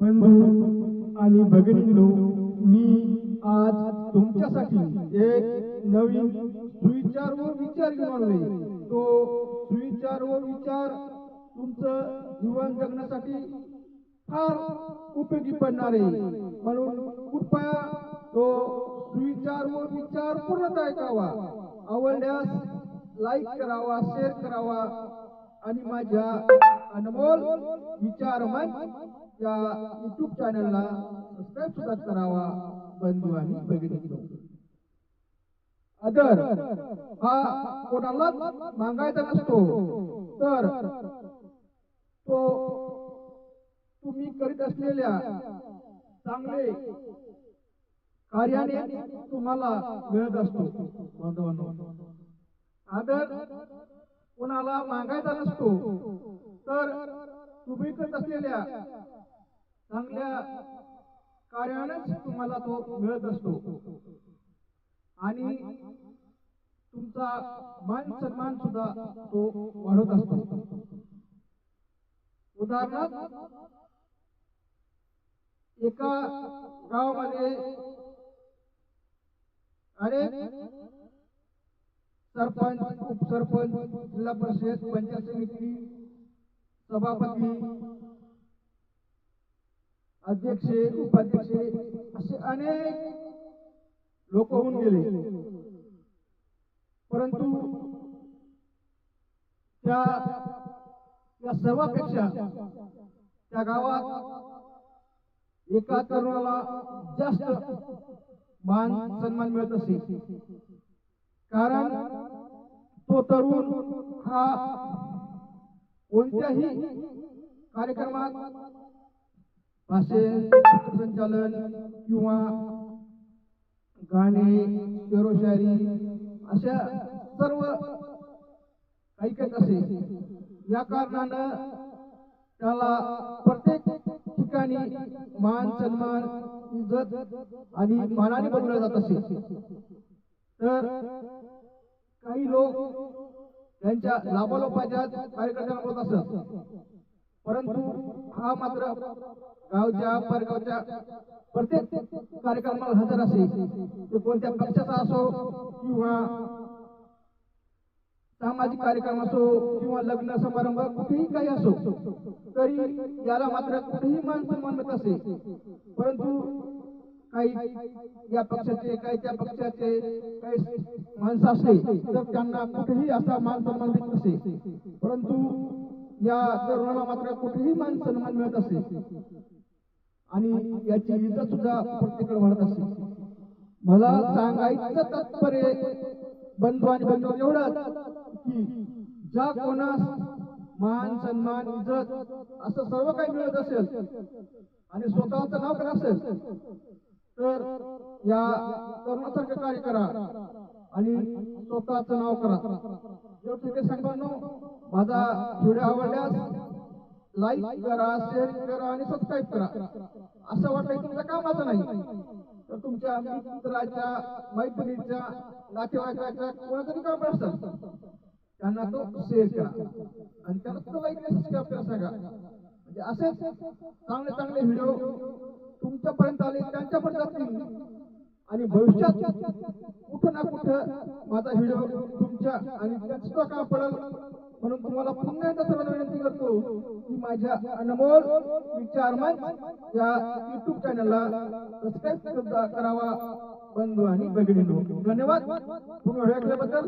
बंधू आणि भगिनींनो मी आज तुमच्यासाठी एक नवीन सुविचार व विचार घेऊन आलोय. तो सुविचार व विचार तुमचं जीवन जगण्यासाठी फार उपयोगी पडणार आहे. म्हणून कृपया तो सुविचार व विचार पूर्णतः ऐकावा. आवडल्यास लाईक करावा शेअर करावा आणि माझ्या अनमोल विचार मंच या युट्यूब चॅनलला सबस्क्राईब सुद्धा करावा बंधू आणि भगिनी अदर हा कोणालाच मागायचा नसतो तर तो तुम्ही करीत असलेल्या चांगले कार्याने तुम्हाला मिळत असतो बांधवांनो आदर कोणाला मागायचा नसतो तर तुम्ही करत असलेल्या चांगल्या कार्यानेच तुम्हाला तो मिळत असतो. आणि तुमचा मान सन्मान सुद्धा तो वाढत असतो. उदाहरणार्थ एका गावामध्ये अरे सरपंच उपसरपंच जिल्हा परिषद पंचायत समिती सभापती अध्यक्ष उपाध्यक्ष असे अनेक लोक होऊन गेले. परंतु त्या या सर्वापेक्षा त्या गावात एका तरुणाला जास्त मान सन्मान मिळत असे. कारण तो तरुण हा कोणत्याही कार्यक्रमात भाषण सूत्रसंचालन किंवा गाणे शेरोशायरी अशा सर्व ऐकत असे. या कारणानं त्याला प्रत्येक ठिकाणी मान सन्मान इज्जत आणि मानाने बनवलं जात असे. तर काही लोक त्यांच्या लाभालोपाच्या कार्यकर्त्यांना बोलत असत. परंतु हा मात्र गावच्या परगावच्या प्रत्येक कार्यक्रमाला हजर असे. ते कोणत्या पक्षाचा असो किंवा सामाजिक कार्यक्रम असो किंवा लग्न समारंभ कुठेही काही असो तरी याला मात्र कुठेही मान सन्मान मिळत असे. परंतु काही या पक्षाचे काही त्या पक्षाचे काही माणसं असले तर त्यांना कुठेही असा मान सन्मान मिळत असे. परंतु या तरुणाला मात्र कुठेही मान सन्मान मिळत असे. आणि याची इज्जत सुद्धा प्रत्येकडे वाढत असते. मला सांगायचं तात्पर्य बंधू आणि बंधू एवढंच की ज्या कोणास मान सन्मान इज्जत असं सर्व काही मिळत असेल आणि स्वतःचं नाव करत असेल तर या तरुणासारखं कार्य करा आणि स्वतःचं नाव करा. एवढं ठीक आहे सांगताना माझा व्हिडिओ आवडल्यास लाईक करा शेअर करा आणि सबस्क्राईब करा. असं वाटतं तुमचं कामाचं नाही. तर तुमच्या मित्राच्या मैत्रिणीच्या नातेवाईकाच्या कोणातरी काम असतं त्यांना तो शेअर करा. आणि त्यांना तो लाईक सबस्क्राईब करा सांगा. म्हणजे असेच चांगले चांगले व्हिडिओ तुमच्यापर्यंत आले त्यांच्यापर्यंत जातील आणि भविष्यात कुठं ना कुठं माझा व्हिडिओ तुमच्या आणि त्याचं काम पडेल. म्हणून तुम्हाला पुन्हा एकदा सर्वांना विनंती करतो की माझ्या अनमोल विचार या युट्यूब चॅनलला सबस्क्राईब करावा बंधू आणि भगिनींनो. धन्यवाद. तुम्ही वेळ ऐकल्याबद्दल